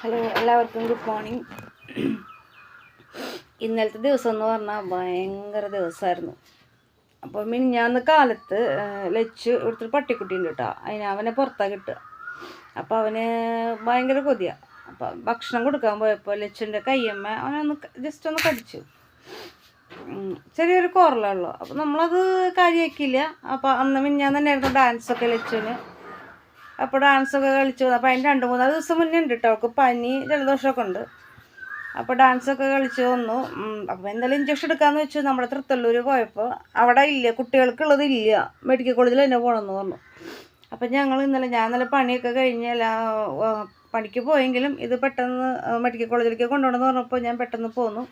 Hello എല്ലാവർക്കും good morning ഇന്നലത്തെ ദിവസം എന്ന് പറഞ്ഞാൽ ഭയങ്കര ദിവസമായിരുന്നു അപ്പോൾ മിനിഞ്ഞാന്ന് കാലത്ത് ലച്ച് ഇവിടുത്തെ പട്ടിക്കുട്ടി ഉണ്ട് കേട്ടോ അതിന് അവനെ പുറത്താണ് കിട്ടുക. അപ്പോൾ അവന് ഭയങ്കര കൊതിയാണ് അപ്പം ഭക്ഷണം കൊടുക്കാൻ പോയപ്പോൾ ലച്ചിന്റെ കയ്യമ്മ അവനൊന്ന് ജസ്റ്റ് ഒന്ന് കടിച്ചു. ചെറിയൊരു കുറലുള്ളൂ അപ്പോൾ നമ്മളത് കാര്യമാക്കിയില്ല അപ്പോൾ അന്ന് മിനിഞ്ഞാന്ന് തന്നെയായിരുന്നു ഡാൻസൊക്കെ ലച്ചിന് അപ്പോൾ ഡാൻസൊക്കെ കളിച്ചു. അപ്പോൾ അതിന് രണ്ട് മൂന്നാൽ ദിവസം മുന്നേ ഉണ്ട് കേട്ടോ അവൾക്ക് പനി ജലദോഷമൊക്കെ ഉണ്ട്. അപ്പോൾ ഡാൻസൊക്കെ കളിച്ചു വന്നു. അപ്പോൾ എന്തായാലും ഇഞ്ചക്ഷൻ എടുക്കാമെന്ന് വെച്ചു. നമ്മുടെ തൃത്തല്ലൂർ പോയപ്പോൾ അവിടെ ഇല്ല കുട്ടികൾക്കുള്ളത് ഇല്ല. മെഡിക്കൽ കോളേജിൽ തന്നെ പോകണമെന്ന് പറഞ്ഞു. അപ്പം ഞങ്ങൾ ഇന്നലെ ഞാൻ ഇന്നലെ പണിയൊക്കെ കഴിഞ്ഞ് പണിക്ക് പോയെങ്കിലും ഇത് പെട്ടെന്ന് മെഡിക്കൽ കോളേജിലേക്ക് കൊണ്ടുപോകണമെന്ന് പറഞ്ഞപ്പോൾ ഞാൻ പെട്ടെന്ന് പോന്നു.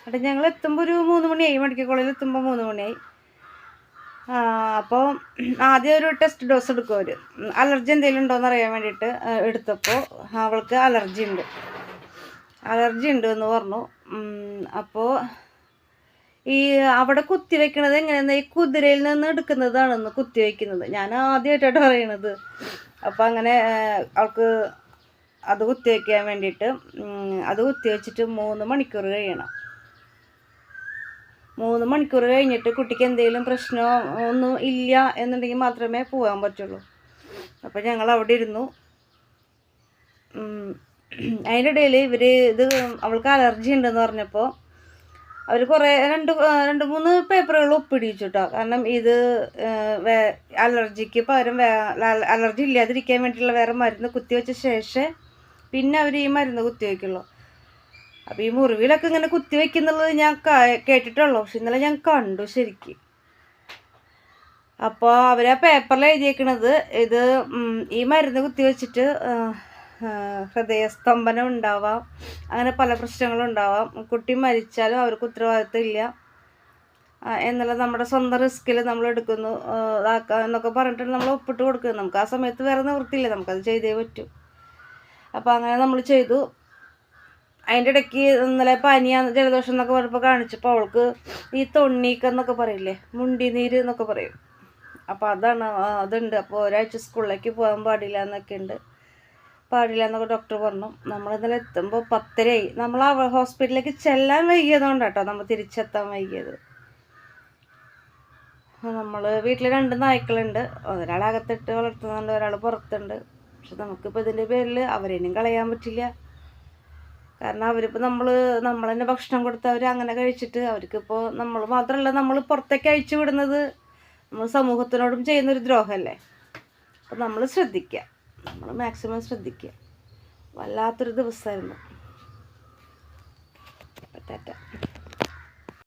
എന്നിട്ട് ഞങ്ങൾ എത്തുമ്പോൾ ഒരു മൂന്ന് മണിയായി. മെഡിക്കൽ കോളേജിൽ എത്തുമ്പോൾ മൂന്ന് മണിയായി. അപ്പോൾ ആദ്യം ഒരു ടെസ്റ്റ് ഡോസ് എടുക്കും അവർ അലർജി എന്തെങ്കിലും ഉണ്ടോ എന്ന് അറിയാൻ വേണ്ടിയിട്ട് എടുത്തപ്പോൾ അവൾക്ക് അലർജി ഉണ്ട്. അലർജി ഉണ്ട് എന്ന് പറഞ്ഞു. അപ്പോൾ ഈ അവിടെ കുത്തി വയ്ക്കണത് എങ്ങനെയാണ് ഈ കുതിരയിൽ നിന്ന് എടുക്കുന്നതാണെന്ന് കുത്തി വയ്ക്കുന്നത് ഞാൻ ആദ്യമായിട്ടാണ് പറയണത്. അപ്പോൾ അങ്ങനെ അവൾക്ക് അത് കുത്തി വയ്ക്കാൻ വേണ്ടിയിട്ട് അത് കുത്തി വെച്ചിട്ട് മൂന്ന് മണിക്കൂർ കഴിയണം. മൂന്ന് മണിക്കൂർ കഴിഞ്ഞിട്ട് കുട്ടിക്ക് എന്തെങ്കിലും പ്രശ്നമോ ഒന്നും ഇല്ല എന്നുണ്ടെങ്കിൽ മാത്രമേ പോകാൻ പറ്റുള്ളൂ. അപ്പോൾ ഞങ്ങൾ അവിടെ ഇരുന്നു. അതിന്റെ ഇടയിൽ ഇവർ ഇത് അവൾക്ക് അലർജി ഉണ്ടെന്ന് പറഞ്ഞപ്പോൾ അവർ കുറേ രണ്ട് രണ്ട് മൂന്ന് പേപ്പറുകൾ ഒപ്പിടിച്ചു കേട്ടോ കാരണം ഇത് അലർജിക്ക് പകരം അലർജി ഇല്ലാതിരിക്കാൻ വേണ്ടിയിട്ടുള്ള വേറെ മരുന്ന് കുത്തിവെച്ച ശേഷം പിന്നെ അവർ ഈ മരുന്ന് കുത്തിവെക്കുള്ളൂ. അപ്പോൾ ഈ മുറിവിലൊക്കെ ഇങ്ങനെ കുത്തിവെക്കുന്നുള്ളത് ഞാൻ ക- കേട്ടിട്ടുള്ളൂ. പക്ഷെ ഇന്നലെ ഞാൻ കണ്ടു ശരിക്ക്. അപ്പോൾ അവർ ആ പേപ്പറിൽ എഴുതിയേക്കണത്. ഇത് ഈ മരുന്ന് കുത്തിവെച്ചിട്ട് ആ, ആ, ഹൃദയസ്തംഭനം ഉണ്ടാവാം. അങ്ങനെ പല പ്രശ്നങ്ങളും ഉണ്ടാവാം. കുട്ടി മരിച്ചാലും അവർക്ക് ഉത്തരവാദിത്വം ഇല്ല. എന്നുള്ള നമ്മുടെ സ്വന്തം റിസ്കിൽ നമ്മൾ എടുക്കുന്നു. എന്നൊക്കെ പറഞ്ഞിട്ട് നമ്മൾ ഒപ്പിട്ട് കൊടുക്കുന്നു. നമുക്ക് ആ സമയത്ത് വേറെ നിവൃത്തിയില്ല. നമുക്കത് ചെയ്തേ പറ്റൂ. അപ്പോൾ അങ്ങനെ നമ്മൾ ചെയ്തു. അതിന്റെ ഇടയ്ക്ക് ഇന്നലെ പനിയാന്ന് ജലദോഷം എന്നൊക്കെ പറഞ്ഞപ്പോൾ കാണിച്ചപ്പോൾ അവൾക്ക് ഈ തൊണ്ണീക്കെന്നൊക്കെ പറയില്ലേ മുണ്ടി നീര് എന്നൊക്കെ പറയും. അപ്പോൾ അതാണ് അതുണ്ട്. അപ്പോൾ ഒരാഴ്ച സ്കൂളിലേക്ക് പോകാൻ പാടില്ല എന്നൊക്കെ ഉണ്ട്. പാടില്ല എന്നൊക്കെ ഡോക്ടർ പറഞ്ഞു. നമ്മൾ ഇന്നലെ എത്തുമ്പോൾ പത്തരയായി. നമ്മൾ ആ ഹോസ്പിറ്റലിലേക്ക് ചെല്ലാൻ വൈകിയതുകൊണ്ട് കേട്ടോ നമ്മൾ തിരിച്ചെത്താൻ വൈകിയത്. നമ്മൾ വീട്ടിൽ രണ്ട് നായ്ക്കളുണ്ട്. ഒരാൾ അകത്തിട്ട് വളർത്തുന്നുണ്ട് ഒരാൾ പുറത്തുണ്ട്. പക്ഷെ നമുക്കിപ്പോൾ ഇതിന്റെ പേരിൽ അവരേനും കളയാൻ പറ്റില്ല. കാരണം അവരിപ്പോൾ നമ്മൾ നമ്മൾ തന്നെ ഭക്ഷണം കൊടുത്ത് അവർ അങ്ങനെ കഴിച്ചിട്ട് അവർക്കിപ്പോൾ നമ്മൾ മാത്രമല്ല നമ്മൾ പുറത്തേക്ക് അയച്ചു വിടുന്നത് നമ്മൾ സമൂഹത്തിനോടും ചെയ്യുന്നൊരു ദ്രോഹമല്ലേ അപ്പം നമ്മൾ ശ്രദ്ധിക്കുക നമ്മൾ മാക്സിമം ശ്രദ്ധിക്കുക വല്ലാത്തൊരു ദിവസമായിരുന്നു ടാറ്റ